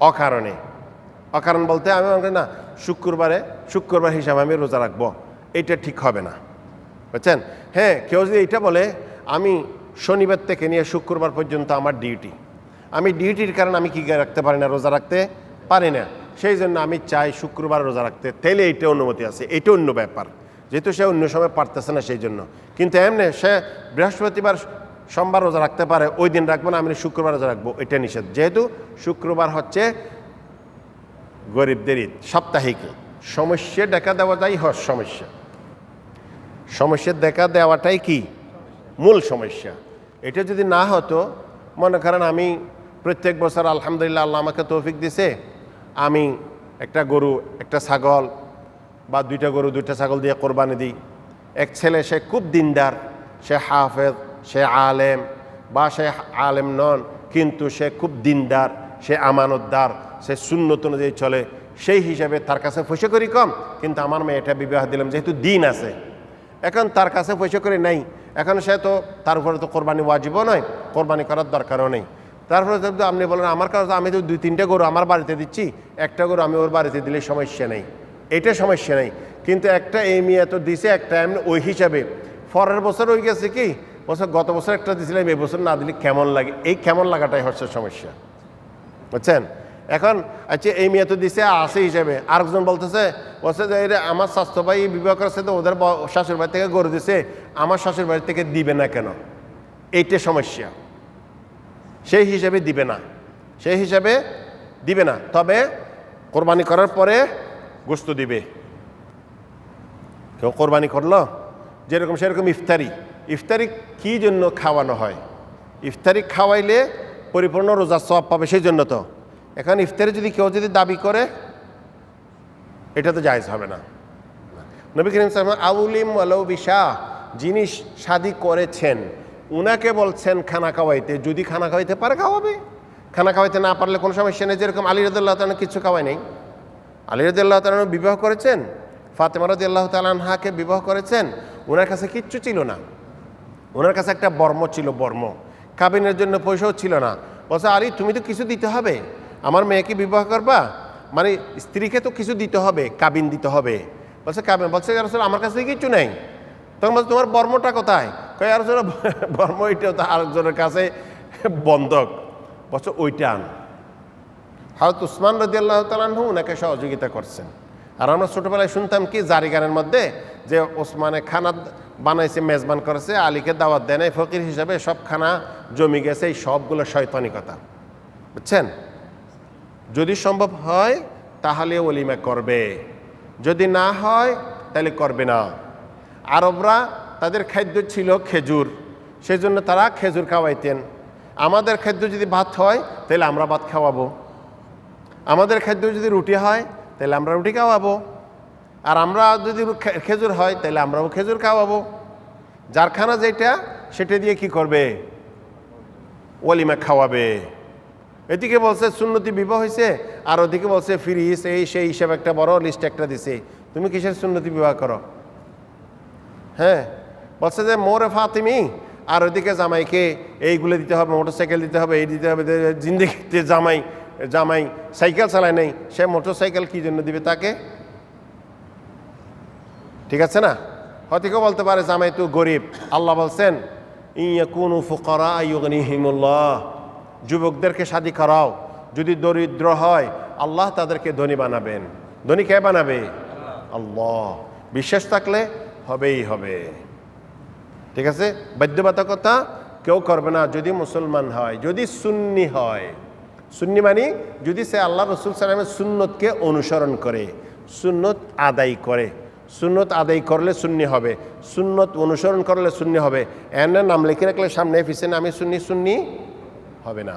অকারণে। অকারণ বলতে আমি মনে না, শুক্রবারে, শুক্রবার হিসাবে আমি রোজা রাখব। এটা ঠিক হবে না। বুঝছেন? হ্যাঁ কেউ যদি এটা বলে, আমি শনিবার থেকে নিয়ে শুক্রবার পর্যন্ত আমার ডিউটি। আমি ডিউটির কারণে আমি কি রাখতে পারি না রোজা রাখতে? পারি না। সেই জন্য আমি চাই শুক্রবার রোজা রাখতে। তাইলে এইটা অনুমতি আছে। এটা অন্য ব্যাপার। যেহেতু সে অন্য সময় পারতেছে না সেই জন্য। কিন্তু এমনি সে বৃহস্পতিবার সোমবার রোজা রাখতে পারে, ওই দিন রাখব না, আমি শুক্রবার রোজা রাখব, এটা নিষেধ। যেহেতু শুক্রবার হচ্ছে গরিবদের ঈদ, সাপ্তাহিক। সমস্যা দেখা দেওয়াটাই হস সমস্যা। সমস্যা দেখা দেওয়াটাই কি? মূল সমস্যা। এটা যদি না হতো, মনে করেন আমি প্রত্যেক বছর আলহামদুলিল্লাহ আল্লাহ আমাকে তৌফিক দিছে, আমি একটা গরু, একটা ছাগল বা দুইটা গরু, দুইটা ছাগল দিয়ে কোরবানি দিই। এক ছেলে, সে খুব দিনদার, সে হাফেজ সে আলেম বা সে আলেম নন, কিন্তু সে খুব দিনদার, সে আমানতদার, সে শূন্যত অনুযায়ী চলে। সেই হিসাবে তার কাছে পয়সা করি কম, কিন্তু আমার মেয়ে এটা বিবাহ দিলাম, যেহেতু দিন আছে। এখন তার কাছে পয়সা করি নাই। এখন সে তো, তার উপরে তো কোরবানি ওয়াজিবও নয়, কোরবানি করার দরকারও নেই। তারপরে আপনি বলেন, আমার কাছে আমি তো দুই তিনটে গরু আমার বাড়িতে দিচ্ছি, একটা গরু আমি ওর বাড়িতে দিলে সমস্যা নেই। এটা সমস্যা নেই। কিন্তু একটা এই মেয়ে তো দিছে, একটা এমনি ওই হিসাবে। পরের বছর হয়ে গেছে কি বছর গত বছর একটা দিয়েছিলাম এই বছর না দিলে কেমন লাগে? এই কেমন লাগাটাই হচ্ছে সমস্যা। বুঝছেন? এখন আচ্ছা এই মেয়ে তো দিছে, আছে হিসাবে। আরেকজন বলতেছে, বলছে যে এটা আমার স্বাস্থ্য ভাই বিবাহ করেছে তো ওদের শাশুড় বাড়ি থেকে গড়ে দিছে, আমার শাশুড় বাড়ি থেকে দিবে না কেন? এইটা সমস্যা। সেই হিসাবে দিবে না। সেই হিসাবে দিবে না। তবে কোরবানি করার পরে গোস্ত দিবে। কেউ কোরবানি করল? যেরকম সেরকম ইফতারি। ইফতারি কী জন্য খাওয়ানো হয়? ইফতারি খাওয়াইলে পরিপূর্ণ রোজা সব পাবে সেই জন্য তো। এখন ইফতারি যদি কেউ যদি দাবি করে, এটা তো জায়জ হবে না। নবী করিম সাহেব আউলিম আলৌ বিশা যিনি শাদি করেছেন, উনাকে বলছেন খানা খাওয়াইতে। যদি খানা খাওয়াইতে পারে, খাওয়াবে। খানা খাওয়াইতে না পারলে কোনো সমস্যা নেই। যেরকম আলী রদুল্লাহ তালা কিছু খাওয়াই নেই। আলী রদুল্লাহ তালা বিবাহ করেছেন, ফাতেমা আল্লাহ তালাহাকে বিবাহ করেছেন ওনার কাছে কিচ্ছু ছিল না। ওনার কাছে একটা বর্ম ছিল, বর্ম। কাবিনের জন্য পয়সাও ছিল না। বলছে, আরে, তুমি তো কিছু দিতে হবে। আমার মেয়েকে বিবাহ করবা? মানে স্ত্রীকে তো কিছু দিতে হবে, কাবিন দিতে হবে। বলছে, কাবিন বলছে আসলে আমার কাছে কিছু নেই। তখন বলছে, তোমার বর্মটা কোথায়? কয় আর বর্ম ওইটা তো আরেকজনের কাছে বন্ধক। বলছে, ওইটা আন। হয়ত উসমান রদি আল্লাহ তালাহু ওনাকে সহযোগিতা করছেন। আর আমরা ছোটোবেলায় শুনতাম কি, জারিগানের মধ্যে যে ওসমানে খানা বানাইছে, মেজবান করেছে, আলীকে দাওয়াত দেয় নাই, ফকির হিসাবে সব খানা জমি গেছে, এই সবগুলো শয়তানি কথা। বুঝছেন? যদি সম্ভব হয়, তাহলে অলিমা করবে। যদি না হয়, তাহলে করবে না। আরবরা তাদের খাদ্য ছিল খেজুর সেই জন্য তারা খেজুর খাওয়াইতেন। আমাদের খাদ্য যদি ভাত হয়, তাহলে আমরা ভাত খাওয়াবো। আমাদের খাদ্য যদি রুটি হয়, তাহলে আমরা রুটি খাওয়াবো। আর আমরা যদি খেজুর হয়, তাহলে আমরাও খেজুর খাওয়াবো। জারখানা যেটা, সেটা দিয়ে কি করবে? ওলিমা খাওয়াবে। এদিকে বলছে, সুন্নতি বিবাহ হয়েছে, আর ওদিকে বলছে, ফিরিস, এই, সেই হিসাবে একটা বড় লিস্ট একটা দিছে। তুমি কিসের সুন্নতি বিবাহ করো? হ্যাঁ বলছে যে, মোরে ফাতিমি, আর ওদিকে জামাইকে এইগুলো দিতে হবে, মোটরসাইকেল দিতে হবে, এই দিতে হবে জিন্দিগিতে জামাই জামাই সাইকেল চালায় নেই, সে মোটরসাইকেল কী জন্য দিবে তাকে? ঠিক আছে না? হয়তো কেউ বলতে পারে, জামাই তো গরিব। আল্লাহ বলছেন ইয়া কোন ফুকরা ইউগনিহিমুল্লাহ। যুবকদেরকে শাদি করাও। যদি দরিদ্র হয়, আল্লাহ তাদেরকে ধনী বানাবেন। ধনী কে বানাবে? আল্লাহ। বিশ্বাস থাকলে হবেই হবে। ঠিক আছে? বাধ্যবাধকতা কেউ করবে না যদি মুসলমান হয়। যদি সুন্নি হয়। সুন্নি মানে যদি সে আল্লাহ রসুল সালামের সুন্নতকে অনুসরণ করে, সুন্নত আদায় করে। সুন্নত আদায় করলে শূন্য হবে। সুন্নত অনুসরণ করলে শূন্য হবে। এনে নাম লিখে রাখলে সামনে পিছনে আমি শূন্য শূন্য হবে না।